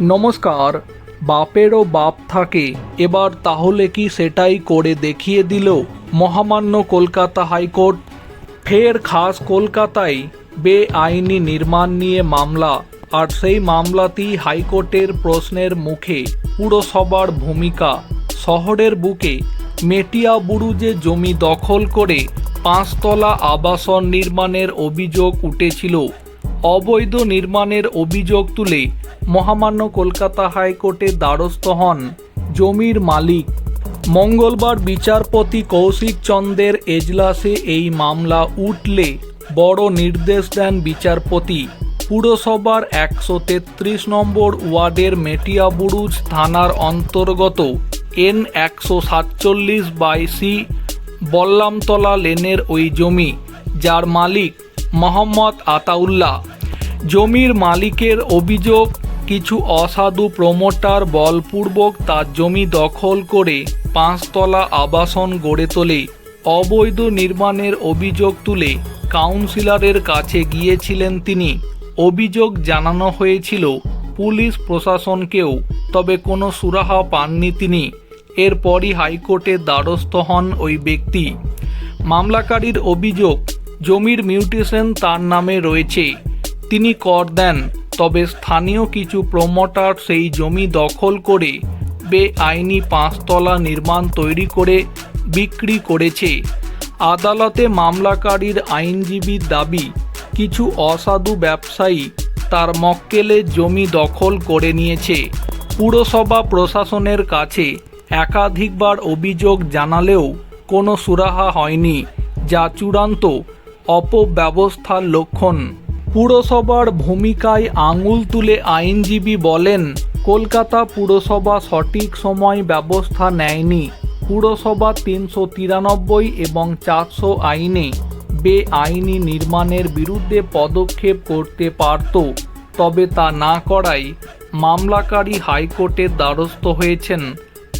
নমস্কার, বাপেরও বাপ থাকে, এবার তাহলে কি সেটাই করে দেখিয়ে দিল মহামান্য কলকাতা হাইকোর্ট? ফের খাস কলকাতায় বেআইনি নির্মাণ নিয়ে মামলা, আর সেই মামলাতেই হাইকোর্টের প্রশ্নের মুখে পুরসভার ভূমিকা, শহরের বুকে মেটিয়া বুরুজে জমি দখল করে পাঁচতলা আবাসন নির্মাণের অভিযোগ উঠেছিল, অবৈধ নির্মাণের অভিযোগ তুলে মহামান্য কলকাতা হাইকোর্টে দ্বারস্থ হন জমির মালিক। মঙ্গলবার বিচারপতি কৌশিক চন্দের এজলাসে এই মামলা উঠলে বড় নির্দেশ দেন বিচারপতি। পুরসভার একশো তেত্রিশ নম্বর ওয়ার্ডের মেটিয়াবুরুজ থানার অন্তর্গত এন একশো সাতচল্লিশ বাইসি বল্লামতলা লেনের ওই জমি, যার মালিক মোহাম্মদ আতাউল্লাহ। জমির মালিকের অভিযোগ কিছু অসাধু প্রমোটার বলপূর্বক তার জমি দখল করে পাঁচতলা আবাসন গড়ে তোলে, অবৈধ নির্মাণের অভিযোগ তুলে কাউন্সিলরের কাছে গিয়েছিলেন তিনি। অভিযোগ জানানো হয়েছিল, পুলিশ প্রশাসনকেও, তবে কোনো সুরাহা পাননি তিনি। এরপরই হাইকোর্টের দ্বারস্থ হন ওই ব্যক্তি। মামলাকারীর অভিযোগ, জমির মিউটেশন তার নামে রয়েছে। তিনি কর দেন, তবে স্থানীয় কিছু প্রমোটার সেই জমি দখল করে বেআইনি পাঁচতলা নির্মাণ তৈরি করে বিক্রি করেছে। আদালতে মামলাকারীর আইনজীবীর দাবি, কিছু অসাধু ব্যবসায়ী তার মক্কেলে জমি দখল করে নিয়েছে। পুরসভা প্রশাসনের কাছে একাধিকবার অভিযোগ জানালেও কোনো সুরাহা হয়নি, যা চূড়ান্ত অপব্যবস্থার লক্ষণ। পুরসভার ভূমিকায় আঙুল তুলে আইনজীবী বলেন, কলকাতা পুরসভা সঠিক সময় ব্যবস্থা নেয়নি। পুরসভা তিনশো তিরানব্বই এবং চারশো আইনে বেআইনি নির্মাণের বিরুদ্ধে পদক্ষেপ করতে পারত। তবে তা না করায় মামলাকারী হাইকোর্টের দ্বারস্থ হয়েছেন।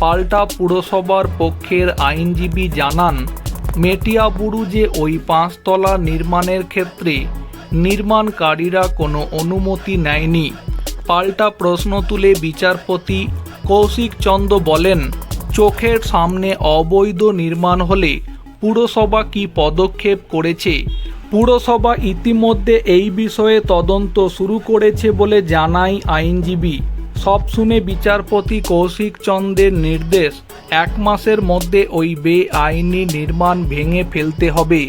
পাল্টা পুরসভার পক্ষের আইনজীবী জানান মেটিয়াবুরুজে ওই পাঁচতলা নির্মাণের ক্ষেত্রে নির্মাণকারীরা কোনো অনুমতি নেয়নি। পাল্টা প্রশ্ন তুলে বিচারপতি কৌশিক চন্দ্র বলেন, চোখের সামনে অবৈধ নির্মাণ হলে পুরসভা কি পদক্ষেপ করেছে? পুরসভা ইতিমধ্যে এই বিষয়ে তদন্ত শুরু করেছে বলে জানায় আইনজীবী। সব শুনে বিচারপতি কৌশিক চন্দ্রের নির্দেশ, এক মাসের মধ্যে ওই বেআইনি নির্মাণ ভেঙে ফেলতে হবে।